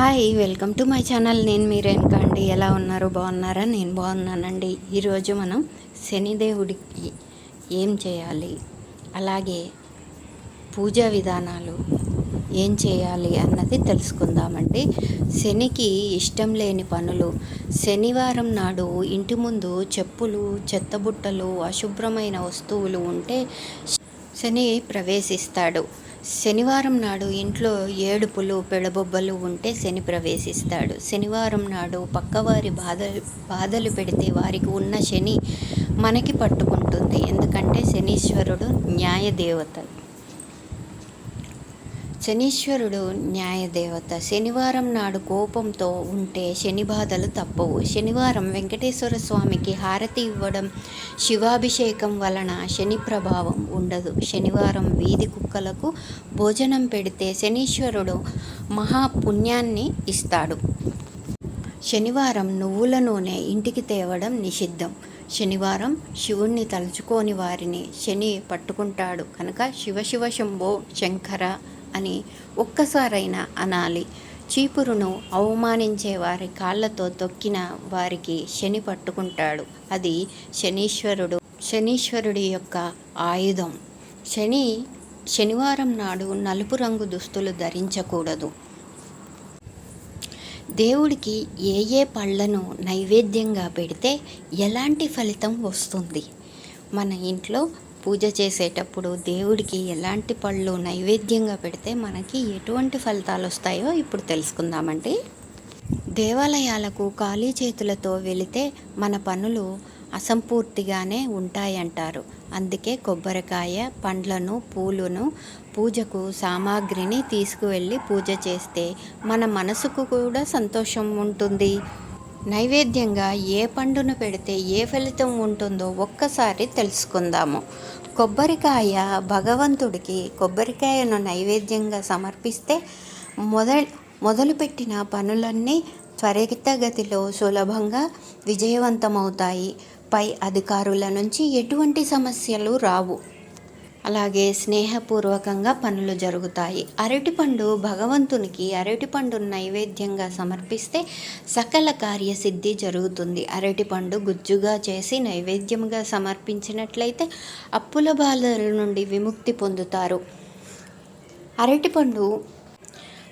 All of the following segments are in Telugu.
Hi welcome to my channel. నేను మీరేనుక అండి. ఎలా ఉన్నారు? బాగున్నారా? నేను బాగున్నానండి. ఈరోజు మనం శనిదేవుడికి ఏం చేయాలి? అలాగే పూజా విధానాలు ఏం చేయాలి అన్నది తెలుసుకుందామండి. శనికి ఇష్టం లేని పనులు. శనివారం నాడు ఇంటి ముందు చెప్పులు చెత్తబుట్టలు అశుభ్రమైన వస్తువులు ఉంటే శని ప్రవేశిస్తాడు. శనివారం నాడు ఇంట్లో ఏడుపులు పెడబొబ్బలు ఉంటే శని ప్రవేశిస్తాడు. శనివారం నాడు పక్కవారి బాధ బాధలు పెడితే వారికి ఉన్న శని మనకి పట్టుకుంటుంది. ఎందుకంటే శనీశ్వరుడు న్యాయదేవత. శనీశ్వరుడు న్యాయదేవత. శనివారం నాడు కోపంతో ఉంటే శని బాధలు తప్పవు. శనివారం వెంకటేశ్వర స్వామికి హారతి ఇవ్వడం శివాభిషేకం వలన శని ప్రభావం ఉండదు. శనివారం వీధి కుక్కలకు భోజనం పెడితే శనీశ్వరుడు మహాపుణ్యాన్ని ఇస్తాడు. శనివారం నువ్వుల నూనె ఇంటికి తేవడం నిషిద్ధం. శనివారం శివుణ్ణి తలుచుకోని వారిని శని పట్టుకుంటాడు. కనుక శివ శివ శంభో శంకర అని ఒక్కసారైనా అనాలి. చీపురును అవమానించే వారి కాళ్ళతో తొక్కిన వారికి శని పట్టుకుంటాడు. అది శనీశ్వరుడు శనీశ్వరుడి యొక్క ఆయుధం. శని శనివారం నాడు నలుపు రంగు దుస్తులు ధరించకూడదు. దేవుడికి ఏ ఏ పళ్ళను నైవేద్యంగా పెడితే ఎలాంటి ఫలితం వస్తుంది? మన ఇంట్లో పూజ చేసేటప్పుడు దేవుడికి ఎలాంటి పళ్ళు నైవేద్యంగా పెడితే మనకి ఎటువంటి ఫలితాలు వస్తాయో ఇప్పుడు తెలుసుకుందామండి. దేవాలయాలకు ఖాళీ చేతులతో వెళితే మన పనులు అసంపూర్తిగానే ఉంటాయంటారు. అందుకే కొబ్బరికాయ పండ్లను పూలను పూజకు సామాగ్రిని తీసుకువెళ్ళి పూజ చేస్తే మన మనసుకు కూడా సంతోషం ఉంటుంది. నైవేద్యంగా ఏ పండును పెడితే ఏ ఫలితం ఉంటుందో ఒక్కసారి తెలుసుకుందాము. కొబ్బరికాయ భగవంతుడికి కొబ్బరికాయను నైవేద్యంగా సమర్పిస్తే మొద మొదలుపెట్టిన పనులన్నీ త్వరితగతిలో సులభంగా విజయవంతమవుతాయి. పై అధికారుల నుంచి ఎటువంటి సమస్యలు రావు. అలాగే స్నేహపూర్వకంగా పనులు జరుగుతాయి. అరటిపండు భగవంతునికి అరటిపండు నైవేద్యంగా సమర్పిస్తే సకల కార్యసిద్ధి జరుగుతుంది. అరటిపండు గుజ్జుగా చేసి నైవేద్యంగా సమర్పించినట్లయితే అప్పుల బాధల నుండి విముక్తి పొందుతారు. అరటిపండు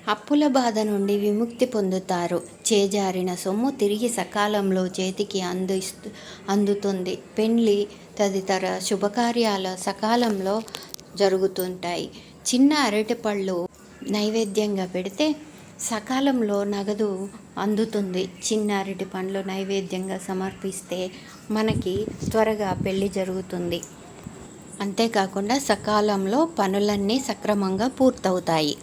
అప్పుల బాధ నుండి విముక్తి పొందుతారు. చేజారిన సొమ్ము తిరిగి సకాలంలో చేతికి అందిస్తూ అందుతుంది. పెండ్లి తదితర శుభకార్యాల సకాలంలో జరుగుతుంటాయి. చిన్న అరటిపళ్ళు నైవేద్యంగా పెడితే సకాలంలో నగదు అందుతుంది. చిన్న అరటి పండ్లు నైవేద్యంగా సమర్పిస్తే మనకి త్వరగా పెళ్ళి జరుగుతుంది. అంతేకాకుండా సకాలంలో పనులన్నీ సక్రమంగా పూర్తవుతాయి.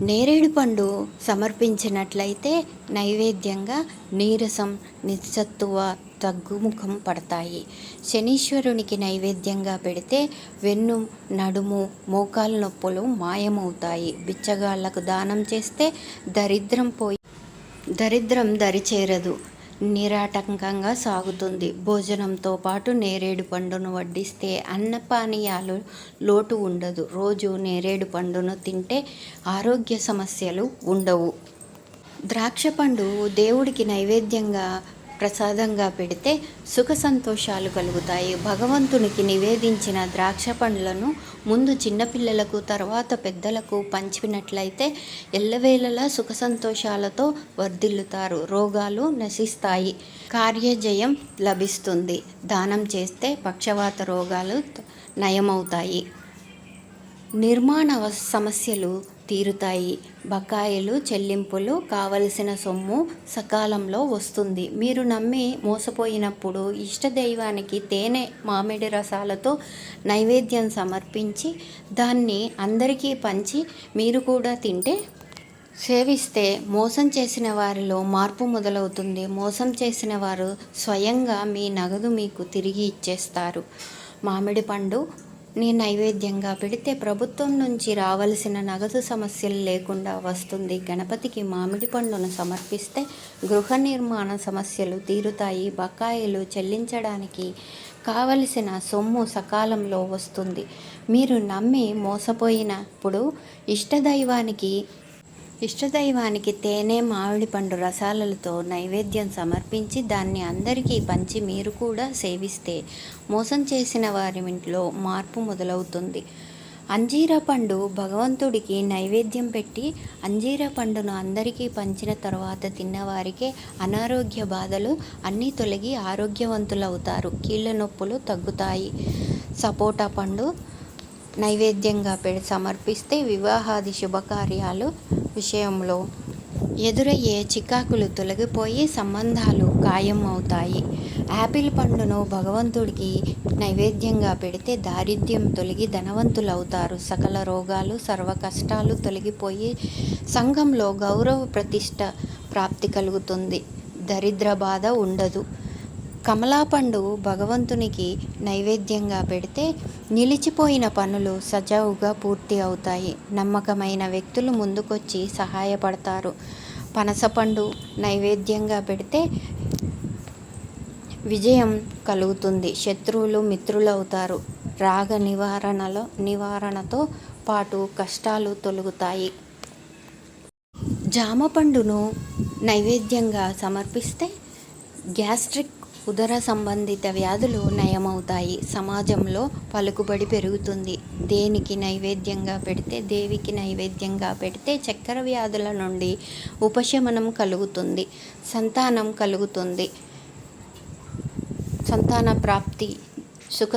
నేరేడు పండు సమర్పించినట్లయితే నైవేద్యంగా నీరసం నిస్సత్తువ తగ్గుముఖం పడతాయి. శనీశ్వరునికి నైవేద్యంగా పెడితే వెన్ను నడుము మోకాలు నొప్పులు మాయమవుతాయి. బిచ్చగాళ్ళకు దానం చేస్తే దరిద్రం పోయి దరిద్రం దరిచేరదు. నిరాటంకంగా సాగుతుంది. భోజనంతో పాటు నేరేడు పండును వడ్డిస్తే అన్నపానీయాలు లోటు ఉండదు. రోజు నేరేడు పండును తింటే ఆరోగ్య సమస్యలు ఉండవు. ద్రాక్ష పండు దేవుడికి నైవేద్యంగా ప్రసాదంగా పెడితే సుఖ సంతోషాలు కలుగుతాయి. భగవంతునికి నివేదించిన ద్రాక్ష పండ్లను ముందు చిన్నపిల్లలకు తర్వాత పెద్దలకు పంచినట్లయితే ఎల్లవేళలా సుఖ సంతోషాలతో వర్ధిల్లుతారు. రోగాలు నశిస్తాయి. కార్యజయం లభిస్తుంది. దానం చేస్తే పక్షవాత రోగాలు నయమవుతాయి. నిర్మాణ సమస్యలు తీరుతాయి. బకాయిలు చెల్లింపులు కావలసిన సొమ్ము సకాలంలో వస్తుంది. మీరు నమ్మి మోసపోయినప్పుడు ఇష్టదైవానికి తేనె మామిడి రసాలతో నైవేద్యం సమర్పించి దాన్ని అందరికీ పంచి మీరు కూడా తింటే సేవిస్తే మోసం చేసిన వారిలో మార్పు మొదలవుతుంది. మోసం చేసిన వారు స్వయంగా మీ నగదు మీకు తిరిగి ఇచ్చేస్తారు. మామిడి పండు నీ నైవేద్యంగా పెడితే ప్రభుత్వం నుంచి రావలసిన నగదు సమస్యలు లేకుండా వస్తుంది. గణపతికి మామిడి పండును సమర్పిస్తే గృహ నిర్మాణ సమస్యలు తీరుతాయి. బకాయిలు చెల్లించడానికి కావలసిన సొమ్ము సకాలంలో వస్తుంది. మీరు నమ్మి మోసపోయినప్పుడు ఇష్టదైవానికి ఇష్టదైవానికి తేనె మామిడి పండు రసాలతో నైవేద్యం సమర్పించి దాన్ని అందరికీ పంచి మీరు కూడా సేవిస్తే మోసం చేసిన వారి ఇంట్లో మార్పు మొదలవుతుంది. అంజీర పండు భగవంతుడికి నైవేద్యం పెట్టి అంజీర పండును అందరికీ పంచిన తర్వాత తిన్నవారికే అనారోగ్య బాధలు అన్నీ తొలగి ఆరోగ్యవంతులవుతారు. కీళ్ళ నొప్పులు తగ్గుతాయి. సపోటా పండు నైవేద్యంగా పె సమర్పిస్తే వివాహాది శుభకార్యాలు విషయంలో ఎదురయ్యే చికాకులు తొలగిపోయి సంబంధాలు ఖాయం అవుతాయి యాపిల్ పండును భగవంతుడికి నైవేద్యంగా పెడితే దారిద్ర్యం తొలగి ధనవంతులవుతారు. సకల రోగాలు సర్వ కష్టాలు తొలగిపోయి సంఘంలో గౌరవ ప్రతిష్ట ప్రాప్తి కలుగుతుంది. దరిద్ర బాధ ఉండదు. కమలాపండు భగవంతునికి నైవేద్యంగా పెడితే నిలిచిపోయిన పనులు సజావుగా పూర్తి అవుతాయి. నమ్మకమైన వ్యక్తులు ముందుకొచ్చి సహాయపడతారు. పనసపండు నైవేద్యంగా పెడితే విజయం కలుగుతుంది. శత్రువులు మిత్రులు అవుతారు రాగ నివారణలో నివారణతో పాటు కష్టాలు తొలగుతాయి. జామ పండును నైవేద్యంగా సమర్పిస్తే గ్యాస్ట్రిక్ ఉదర సంబంధిత వ్యాధులు నయమవుతాయి. సమాజంలో పలుకుబడి పెరుగుతుంది. దేనికి నైవేద్యంగా పెడితే దేవికి నైవేద్యంగా పెడితే చక్కెర వ్యాధుల నుండి ఉపశమనం కలుగుతుంది. సంతానం కలుగుతుంది. సంతాన ప్రాప్తి సుఖ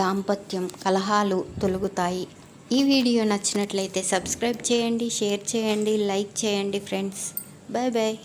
దాంపత్యం కలహాలు తొలగుతాయి. ఈ వీడియో నచ్చినట్లయితే సబ్స్క్రైబ్ చేయండి షేర్ చేయండి లైక్ చేయండి ఫ్రెండ్స్. Bye bye